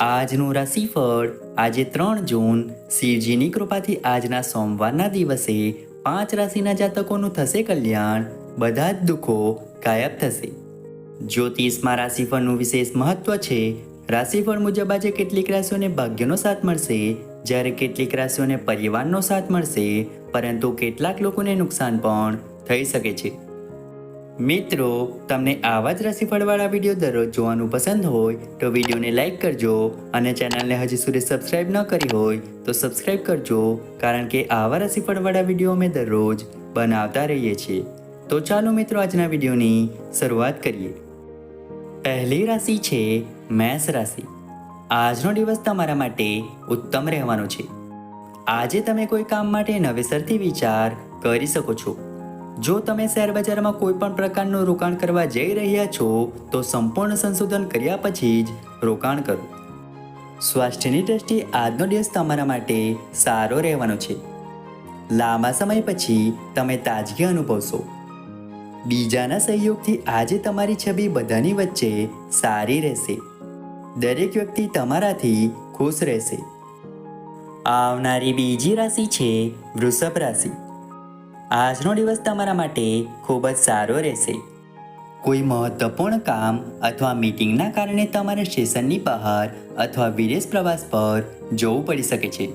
આજનું રાશિફળ આજે ત્રણ જૂન. શિવજીની કૃપાથી આજના સોમવારના દિવસે પાંચ રાશિના જાતકોનું થશે કલ્યાણ, બધા જ દુઃખો ગાયબ થશે. જ્યોતિષમાં રાશિફળનું વિશેષ મહત્વ છે. રાશિફળ મુજબ આજે કેટલીક રાશિઓને ભાગ્યનો સાથ મળશે. જ્યારે કેટલીક રાશિઓને પરિવારનો સાથ મળશે, પરંતુ કેટલાક લોકોને નુકસાન પણ થઈ શકે છે. મિત્રો, તમને આવા જ રાશિફળવાળા વીડિયો દરરોજ જોવાનું પસંદ હોય તો વિડીયોને લાઈક કરજો અને ચેનલને હજી સુધી સબસ્ક્રાઇબ ન કરી હોય તો સબસ્ક્રાઇબ કરજો કારણ કે આવા રાશિફળવાળા વીડિયો અમે દરરોજ બનાવતા રહીએ છીએ. તો ચાલો મિત્રો, આજના વિડીયોની શરૂઆત કરીએ. પહેલી રાશિ છે મેષ રાશિ. આજનો દિવસ તમારા માટે ઉત્તમ રહેવાનો છે. આજે તમે કોઈ કામ માટે નવેસરથી વિચાર કરી શકો છો. જો તમે શેર બજારમાં કોઈ પણ પ્રકારનું રોકાણ કરવા જઈ રહ્યા છો, તો સંપૂર્ણ સંશોધન કર્યા પછી જ રોકાણ કરો. સ્વાસ્થ્યની દ્રષ્ટિએ આજનો દિવસ તમારા માટે સારો રહેવાનો છે. લાંબા સમય પછી તમે તાજગી અનુભવશો. બીજાના સહયોગથી આજે તમારી છબી બધાની વચ્ચે સારી રહેશે. દરેક વ્યક્તિ તમારાથી ખુશ રહેશે. આવનારી બીજી રાશિ છે વૃષભ રાશિ. આજનો દિવસ તમારા માટે ખૂબ જ સારો રહેશે. કોઈ મહત્વપૂર્ણ કામ અથવા મીટિંગના કારણે તમારે સ્ટેશનની બહાર અથવા વિદેશ પ્રવાસ પર જવું પડી શકે છે.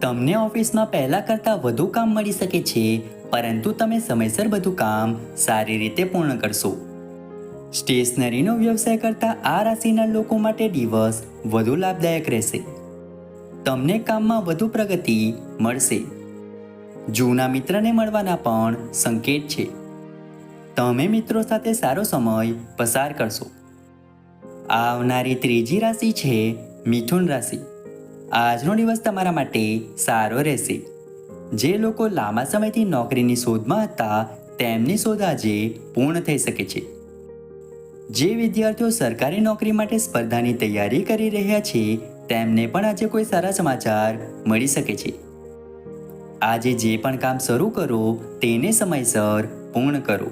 તમને ઓફિસમાં પહેલાં કરતાં વધુ કામ મળી શકે છે, પરંતુ તમે સમયસર બધું કામ સારી રીતે પૂર્ણ કરશો. સ્ટેશનરીનો વ્યવસાય કરતા આ રાશિના લોકો માટે દિવસ વધુ લાભદાયક રહેશે. તમને કામમાં વધુ પ્રગતિ મળશે. જૂના મિત્રને મળવાના પણ સંકેત છે. તમે મિત્રો સાથે સારો સમય પસાર કરશો. આવનારી ત્રીજી રાશિ છે મિથુન રાશિ. આજનો દિવસ તમારા માટે સારો રહેશે. જે લોકો લાંબા સમયથી નોકરીની શોધમાં હતા, તેમની શોધ આજે પૂર્ણ થઈ શકે છે. જે વિદ્યાર્થીઓ સરકારી નોકરી માટે સ્પર્ધાની તૈયારી કરી રહ્યા છે, તેમને પણ આજે કોઈ સારા સમાચાર મળી શકે છે. આજે જે પણ કામ શરૂ કરો, તેને સમયસર પૂર્ણ કરો.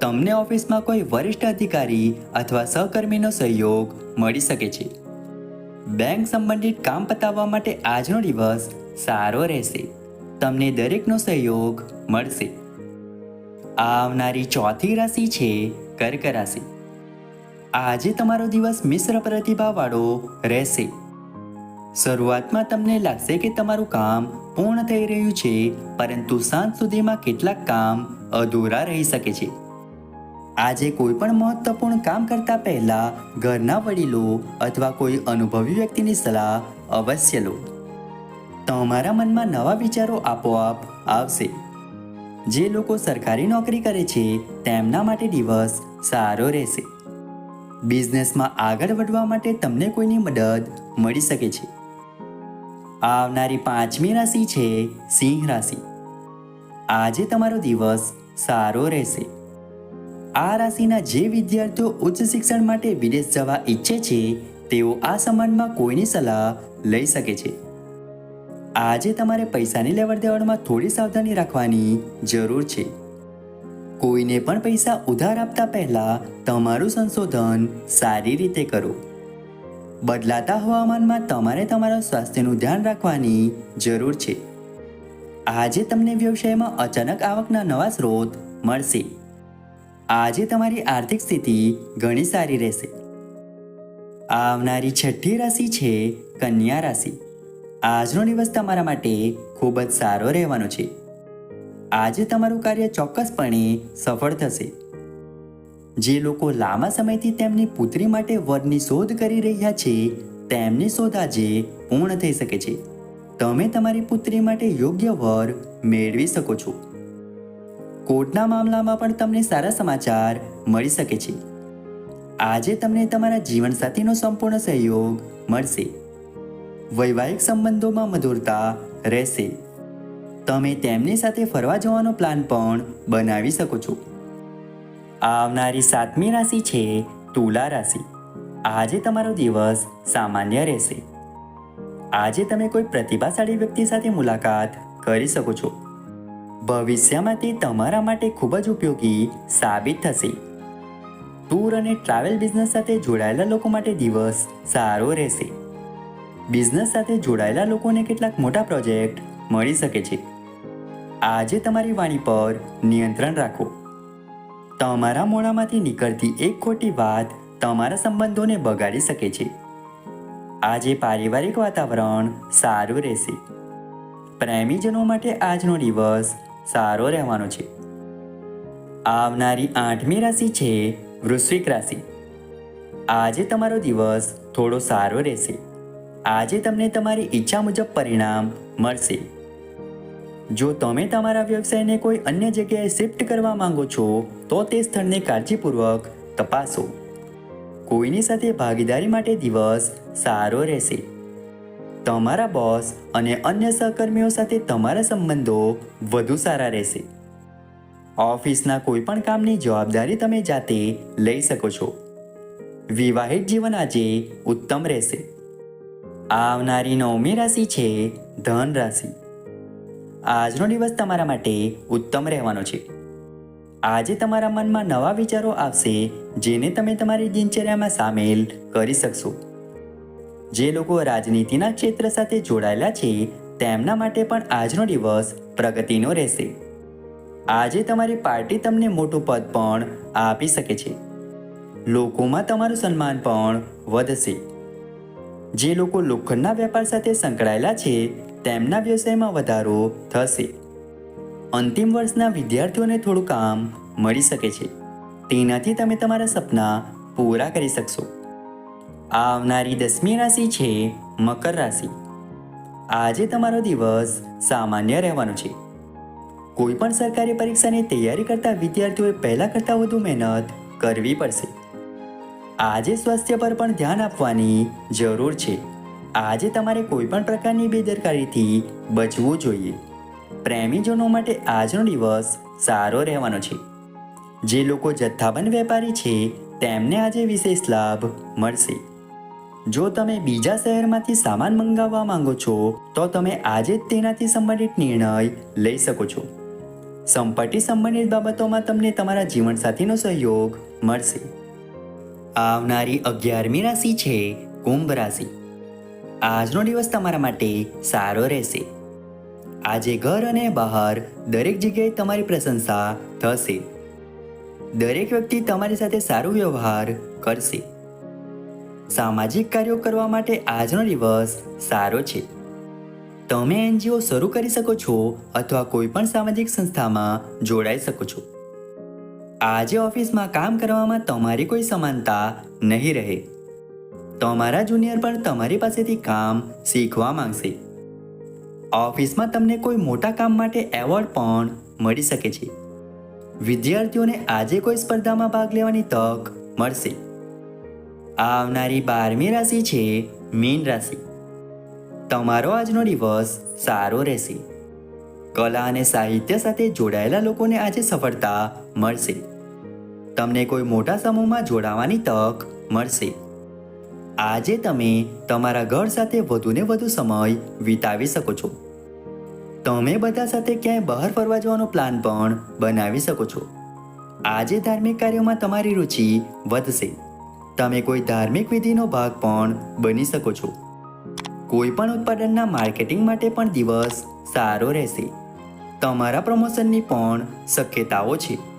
તમને ઓફિસમાં કોઈ વરિષ્ઠ અધિકારી અથવા સહકર્મીનો સહયોગ મળી શકે છે. બેંક સંબંધિત કામ પતાવવા માટે આજનો દિવસ સારો રહેશે. તમને દરેકનો સહયોગ મળશે. આવનારી ચોથી રાશિ છે કર્ક રાશિ. આજે તમારો દિવસ મિશ્ર પ્રતિભાવાળો રહેશે. શરૂઆતમાં તમને લાગશે કે તમારું કામ પૂર્ણ થઈ રહ્યું છે, પરંતુ સાંજ સુધીમાં કેટલાક કામ અધૂરા રહી શકે છે. આજે કોઈ પણ મહત્વપૂર્ણ કામ કરતા પહેલા ઘરના વડીલો અથવા કોઈ અનુભવી વ્યક્તિની સલાહ અવશ્ય લો. તમારા મનમાં નવા વિચારો આપોઆપ આવશે. જે લોકો સરકારી નોકરી કરે છે, તેમના માટે દિવસ સારો રહેશે. બિઝનેસમાં આગળ વધવા માટે તમને કોઈની મદદ મળી શકે છે. આવનારી પાંચમી રાશિ છે સિંહ રાશિ. આજે તમારો દિવસ સારો રહેશે. આ રાશિના જે વિદ્યાર્થીઓ ઉચ્ચ શિક્ષણ માટે વિદેશ જવા ઈચ્છે છે, તેઓ આ સંબંધમાં કોઈની સલાહ લઈ શકે છે. આજે તમારે પૈસાની લેવડ દેવડમાં થોડી સાવધાની રાખવાની જરૂર છે. કોઈને પણ પૈસા ઉધાર આપતા પહેલા તમારું સંશોધન સારી રીતે કરો. બદલાતા હવામાનમાં તમારે તમારા સ્વાસ્થ્યનું ધ્યાન રાખવાની જરૂર છે. આજે તમને વ્યવસાયમાં અચાનક આવકના નવા સ્ત્રોત મળશે. આજે તમારી આર્થિક સ્થિતિ ઘણી સારી રહેશે. આવનારી છઠ્ઠી રાશિ છે કન્યા રાશિ. આજનો દિવસ તમારા માટે ખૂબ જ સારો રહેવાનો છે. આજે તમારું કાર્ય ચોક્કસપણે સફળ થશે. જે લોકો લાંબા સમયથી તેમની પુત્રી માટે વરની શોધ કરી રહ્યા છે, તેમની શોધ આજે પૂર્ણ થઈ શકે છે. તમે તમારી પુત્રી માટે યોગ્ય વર મેળવી શકો છો. કોર્ટના મામલામાં પણ તમને સારા સમાચાર મળી શકે છે. આજે તમને તમારા જીવનસાથીનો સંપૂર્ણ સહયોગ મળશે. વૈવાહિક સંબંધોમાં મધુરતા રહેશે. તમે તેમની સાથે ફરવા જવાનો પ્લાન પણ બનાવી શકો છો. આવનારી સાતમી રાશિ છે તુલા રાશિ. આજે તમારો દિવસ સામાન્ય રહેશે. આજે તમે કોઈ પ્રતિભાશાળી વ્યક્તિ સાથે મુલાકાત કરી શકો છો. ભવિષ્યમાં તે તમારા માટે ખૂબ જ ઉપયોગી સાબિત થશે. ટૂર અને ટ્રાવેલ બિઝનેસ સાથે જોડાયેલા લોકો માટે દિવસ સારો રહેશે. બિઝનેસ સાથે જોડાયેલા લોકોને કેટલાક મોટા પ્રોજેક્ટ મળી શકે છે. આજે તમારી વાણી પર નિયંત્રણ રાખો. તમારા મોઢામાંથી નીકળતી એક ખોટી વાત તમારા સંબંધોને બગાડી શકે છે. આજે પારિવારિક વાતાવરણ સારું રહેશે. પ્રેમીજનો માટે આજનો દિવસ સારો રહેવાનો છે. આવનારી આઠમી રાશિ છે વૃશ્વિક રાશિ. આજે તમારો દિવસ થોડો સારો રહેશે. આજે તમને તમારી ઈચ્છા મુજબ પરિણામ મળશે. જો તમે તમારા વ્યવસાયને કોઈ અન્ય જગ્યાએ શિફ્ટ કરવા માંગો છો, તો તે સ્થળને કાળજીપૂર્વક તપાસો. કોઈની સાથે ભાગીદારી માટે દિવસ સારો રહેશે. તમારા બોસ અને અન્ય સહકર્મીઓ સાથે તમારા સંબંધો વધુ સારા રહેશે. ઓફિસના કોઈ પણ કામની જવાબદારી તમે જાતે લઈ શકો છો. વિવાહિત જીવન આજે ઉત્તમ રહેશે. આવનારી નવમી રાશિ છે ધન રાશિ. આજનો દિવસ તમારા માટે ઉત્તમ રહેવાનો છે. આજે તમારા મનમાં નવા વિચારો આવશે, જેને તમે તમારી દિનચર્યામાં સામેલ કરી શકશો. જે લોકો રાજનીતિના ક્ષેત્ર સાથે જોડાયેલા છે, તેમના માટે પણ આજનો દિવસ પ્રગતિનો રહેશે. આજે તમારી પાર્ટી તમને મોટું પદ પણ આપી શકે છે. લોકોમાં તમારું સન્માન પણ વધશે. જે લોકો લોખંડના વેપાર સાથે સંકળાયેલા છે તેમના વ્યવસાયમાં વધારો થશે. અંતિમ વર્ષના વિદ્યાર્થીઓને થોડું કામ મળી શકે છે. તેનાથી તમે તમારા સપના પૂરા કરી શકશો. આવનારી દસમી રાશિ છે મકર રાશિ. આજે તમારો દિવસ સામાન્ય રહેવાનો છે. કોઈ પણ સરકારી પરીક્ષાની તૈયારી કરતા વિદ્યાર્થીઓએ પહેલા કરતાં વધુ મહેનત કરવી પડશે. આજે સ્વાસ્થ્ય પર પણ ધ્યાન આપવાની જરૂર છે. આજે તમારે કોઈ પણ પ્રકારની બેદરકારીથી બચવું જોઈએ. પ્રેમીજનો માટે આજનો દિવસ સારો રહેવાનો છે. જે લોકો જથ્થાબંધ વેપારી છે, તેમને આજે વિશેષ લાભ મળશે. જો તમે બીજા શહેરમાંથી સામાન મંગાવવા માંગો છો, તો તમે આજે જ તેનાથી સંબંધિત નિર્ણય લઈ શકો છો. સંપત્તિ સંબંધિત બાબતોમાં તમને તમારા જીવનસાથીનો સહયોગ મળશે. આવનારી અગિયારમી રાશિ છે, કુંભ રાશિ. આજનો દિવસ તમારા માટે સારો રહેશે. આજે ઘર અને બહાર દરેક જગ્યાએ તમારી પ્રશંસા થશે. દરેક વ્યક્તિ તમારી સાથે સારો વ્યવહાર કરશે. સામાજિક કાર્યો કરવા માટે આજનો દિવસ સારો છે. તમે એનજીઓ શરૂ કરી શકો છો અથવા કોઈ પણ સામાજિક સંસ્થામાં જોડાઈ શકો છો. આજે ઓફિસમાં કામ કરવામાં તમારી કોઈ સમાનતા નહીં રહે. તમારા જુનિયર પણ તમારી પાસેથી કામ શીખવા માંગશે. ઓફિસમાં તમને કોઈ મોટા કામ માટે એવોર્ડ પણ મળી શકે છે. વિદ્યાર્થીઓને આજે કોઈ સ્પર્ધામાં ભાગ લેવાની તક મળશે. આવનારી બારમી રાશિ છે મીન રાશિ. તમારો આજનો દિવસ સારો રહેશે. કલા અને સાહિત્ય સાથે જોડાયેલા લોકોને આજે સફળતા મળશે. તમને કોઈ મોટા સમૂહમાં જોડાવાની તક મળશે. આજે તમે તમારા ઘર સાથે વધુને વધુ સમય વિતાવી શકો છો. તમે બધા સાથે ક્યાંય બહાર ફરવા જવાનો પ્લાન પણ બનાવી શકો છો. આજે ધાર્મિક કાર્યોમાં તમારી રુચિ વધશે. તમે કોઈ ધાર્મિક વિધિનો ભાગ પણ બની શકો છો. કોઈ પણ ઉત્પાદનના માર્કેટિંગ માટે પણ દિવસ સારો રહેશે. તમારા પ્રમોશનની પણ શક્યતાઓ છે.